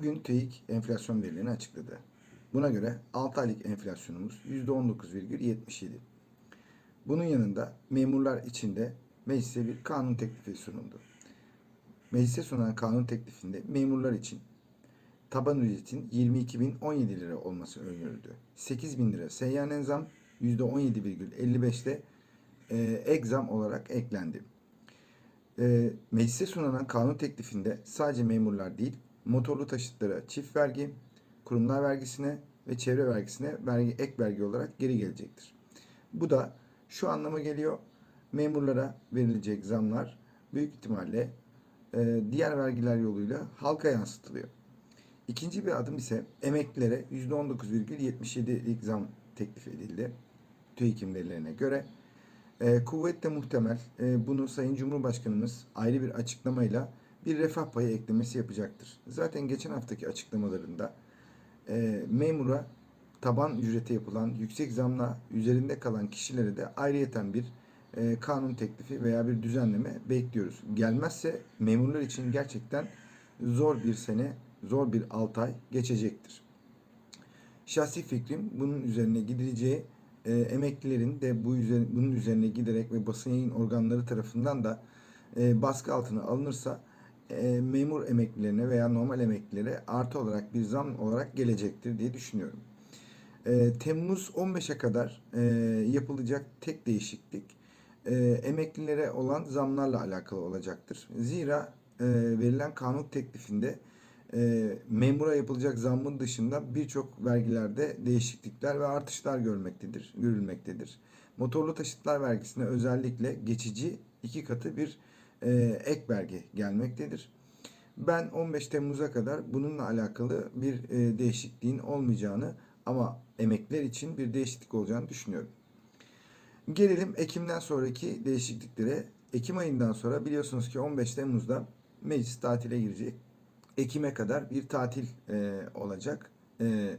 bugün TÜİK enflasyon verilerini açıkladı. Buna göre 6 aylık enflasyonumuz %19,77. Bunun yanında memurlar için de meclise bir kanun teklifi sunuldu. Meclise sunulan kanun teklifinde memurlar için taban ücretin 22.017 lira olması öngörüldü. 8.000 lira seyyanen zam %17,55'te e, ek zam olarak eklendi. E, meclise sunulan kanun teklifinde sadece memurlar değil, motorlu taşıtlara çift vergi, kurumlar vergisine ve çevre vergisine vergi ek vergi olarak geri gelecektir. Bu da şu anlama geliyor. Memurlara verilecek zamlar büyük ihtimalle e, diğer vergiler yoluyla halka yansıtılıyor. İkinci bir adım ise emeklilere %19,77'lik zam teklif edildi. TÜİK'in verilerine göre. E, kuvvetle muhtemel e, bunu Sayın Cumhurbaşkanımız ayrı bir açıklamayla bir refah payı eklemesi yapacaktır. Zaten geçen haftaki açıklamalarında e, memura taban ücrete yapılan yüksek zamla üzerinde kalan kişilere de ayrıyeten bir e, kanun teklifi veya bir düzenleme bekliyoruz. Gelmezse memurlar için gerçekten zor bir sene, zor bir 6 ay geçecektir. Şahsi fikrim bunun üzerine gidileceği e, emeklilerin de bu üzerine, bunun üzerine giderek ve basın yayın organları tarafından da e, baskı altına alınırsa e, memur emeklilerine veya normal emeklilere artı olarak bir zam olarak gelecektir diye düşünüyorum. E, Temmuz 15'e kadar e, yapılacak tek değişiklik emeklilere olan zamlarla alakalı olacaktır. Zira verilen kanun teklifinde memura yapılacak zammın dışında birçok vergilerde değişiklikler ve artışlar görmektedir, görülmektedir. Motorlu taşıtlar vergisine özellikle geçici iki katı bir ek vergi gelmektedir. Ben 15 Temmuz'a kadar bununla alakalı bir e, değişikliğin olmayacağını ama emekliler için bir değişiklik olacağını düşünüyorum. Gelelim Ekim'den sonraki değişikliklere. Ekim ayından sonra biliyorsunuz ki 15 Temmuz'da meclis tatile girecek. Ekim'e kadar bir tatil e, olacak. E,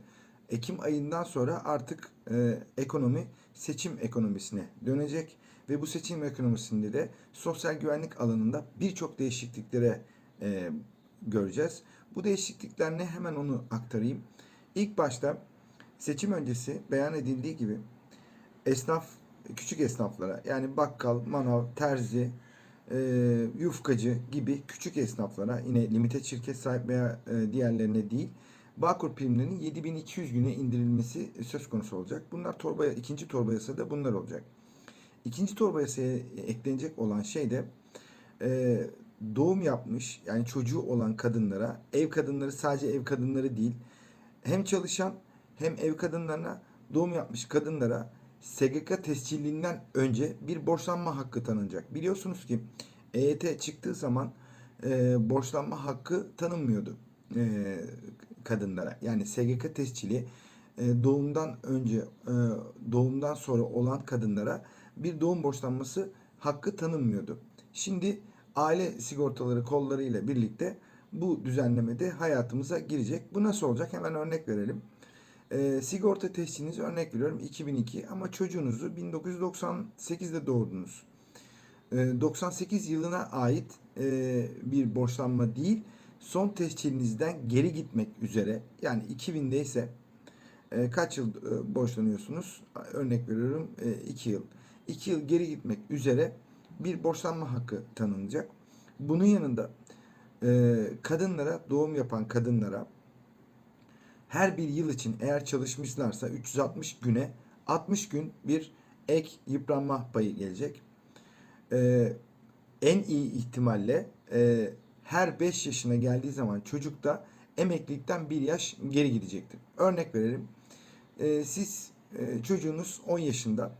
Ekim ayından sonra artık e, ekonomi seçim ekonomisine dönecek ve bu seçim ekonomisinde de sosyal güvenlik alanında birçok değişikliklere e, göreceğiz. Bu değişiklikler ne hemen onu aktarayım. İlk başta seçim öncesi beyan edildiği gibi esnaf küçük esnaflara yani bakkal, manav, terzi, e, yufkacı gibi küçük esnaflara yine limite şirket sahip veya e, diğerlerine değil Bağkur primlerinin 7200 güne indirilmesi söz konusu olacak. Bunlar torba ikinci torba yasada bunlar olacak. İkinci torba yasaya eklenecek olan şey de e, doğum yapmış yani çocuğu olan kadınlara ev kadınları sadece ev kadınları değil hem çalışan hem ev kadınlarına doğum yapmış kadınlara SGK tescilliğinden önce bir borçlanma hakkı tanınacak. Biliyorsunuz ki EYT çıktığı zaman e, borçlanma hakkı tanınmıyordu e, kadınlara. Yani SGK tescili e, doğumdan önce e, doğumdan sonra olan kadınlara bir doğum borçlanması hakkı tanınmıyordu. Şimdi aile sigortaları kolları ile birlikte bu düzenlemede hayatımıza girecek. Bu nasıl olacak? Hemen örnek verelim. E, sigorta tescilinizi örnek veriyorum 2002 ama çocuğunuzu 1998'de doğurdunuz. E, 98 yılına ait e, bir borçlanma değil, son tescilinizden geri gitmek üzere yani 2000'de ise e, kaç yıl e, borçlanıyorsunuz? Örnek veriyorum 2 e, yıl. 2 yıl geri gitmek üzere bir borçlanma hakkı tanınacak. Bunun yanında e, kadınlara, doğum yapan kadınlara her bir yıl için eğer çalışmışlarsa 360 güne 60 gün bir ek yıpranma payı gelecek. Ee, en iyi ihtimalle e, her 5 yaşına geldiği zaman çocuk da emeklilikten bir yaş geri gidecektir. Örnek verelim. Ee, siz e, çocuğunuz 10 yaşında e,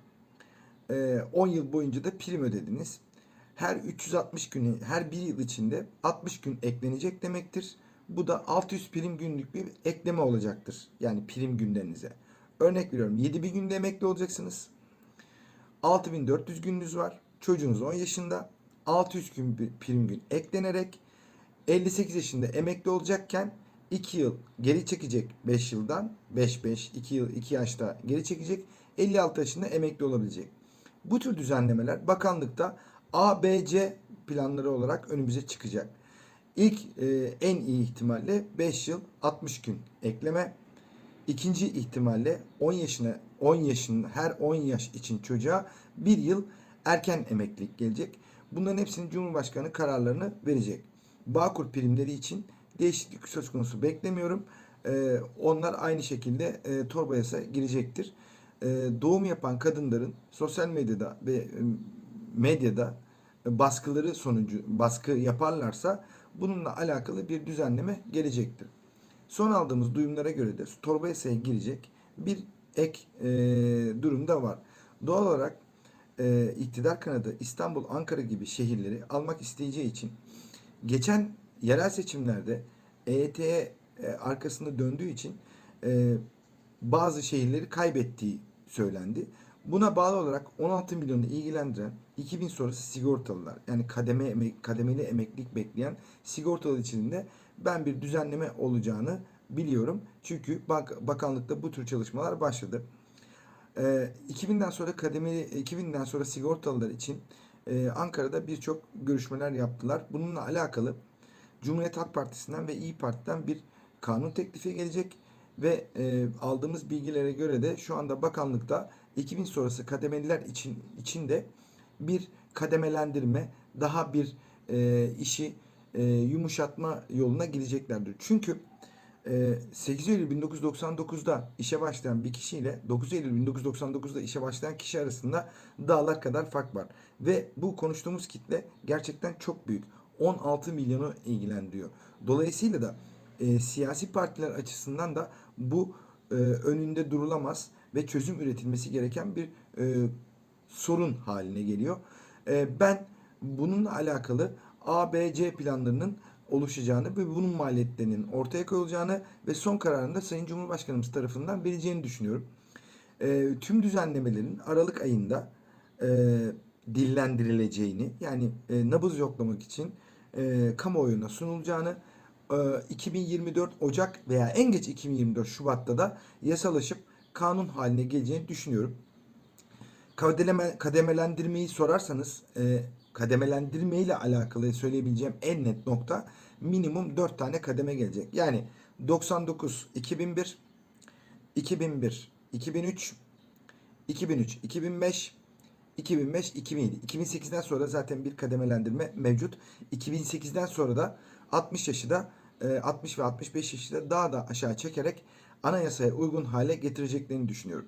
10 yıl boyunca da prim ödediniz. Her 360 günü her bir yıl içinde 60 gün eklenecek demektir. Bu da 600 prim günlük bir ekleme olacaktır. Yani prim günlerinize. Örnek veriyorum 7000 günde emekli olacaksınız. 6400 gününüz var. Çocuğunuz 10 yaşında. 600 gün bir prim gün eklenerek 58 yaşında emekli olacakken 2 yıl geri çekecek 5 yıldan 5 5 2 yıl 2 yaşta geri çekecek 56 yaşında emekli olabilecek. Bu tür düzenlemeler bakanlıkta A, B, C planları olarak önümüze çıkacak. İlk e, en iyi ihtimalle 5 yıl 60 gün ekleme. İkinci ihtimalle 10 yaşına 10 yaşın her 10 yaş için çocuğa 1 yıl erken emeklilik gelecek. Bunların hepsinin Cumhurbaşkanı kararlarını verecek. Bağkur primleri için değişiklik söz konusu beklemiyorum. Ee, onlar aynı şekilde e, torba yasa girecektir. Ee, doğum yapan kadınların sosyal medyada ve e, medyada e, baskıları sonucu baskı yaparlarsa bununla alakalı bir düzenleme gelecektir. Son aldığımız duyumlara göre de torba yasaya girecek bir ek e, durumda var. Doğal olarak e, iktidar kanadı İstanbul, Ankara gibi şehirleri almak isteyeceği için geçen yerel seçimlerde EYT'ye e, arkasında döndüğü için e, bazı şehirleri kaybettiği söylendi. Buna bağlı olarak 16 milyonu ilgilendiren 2000 sonrası sigortalılar yani kademe emek, kademeli emeklilik bekleyen sigortalı içinde ben bir düzenleme olacağını biliyorum. Çünkü bak, bakanlıkta bu tür çalışmalar başladı. Ee, 2000'den sonra kademeli 2000'den sonra sigortalılar için e, Ankara'da birçok görüşmeler yaptılar. Bununla alakalı Cumhuriyet Halk Partisi'nden ve İyi Parti'den bir kanun teklifi gelecek ve e, aldığımız bilgilere göre de şu anda bakanlıkta 2000 sonrası kademeliler için içinde bir kademelendirme, daha bir e, işi e, yumuşatma yoluna gideceklerdir. Çünkü e, 8 Eylül 1999'da işe başlayan bir kişiyle 9 Eylül 1999'da işe başlayan kişi arasında dağlar kadar fark var. Ve bu konuştuğumuz kitle gerçekten çok büyük. 16 milyonu ilgilendiriyor. Dolayısıyla da e, siyasi partiler açısından da bu e, önünde durulamaz ve çözüm üretilmesi gereken bir e, sorun haline geliyor. E, ben bununla alakalı ABC planlarının oluşacağını ve bunun maliyetlerinin ortaya koyulacağını ve son kararını da Sayın Cumhurbaşkanımız tarafından vereceğini düşünüyorum. E, tüm düzenlemelerin Aralık ayında e, dillendirileceğini yani e, nabız yoklamak için e, kamuoyuna sunulacağını 2024 Ocak veya en geç 2024 Şubat'ta da yasalaşıp kanun haline geleceğini düşünüyorum. Kadeleme, kademelendirmeyi sorarsanız e, kademelendirme ile alakalı söyleyebileceğim en net nokta minimum 4 tane kademe gelecek. Yani 99 2001 2001 2003 2003 2005 2005 2007 2008'den sonra zaten bir kademelendirme mevcut. 2008'den sonra da 60 yaşı da e, 60 ve 65 yaşı da daha da aşağı çekerek anayasaya uygun hale getireceklerini düşünüyorum.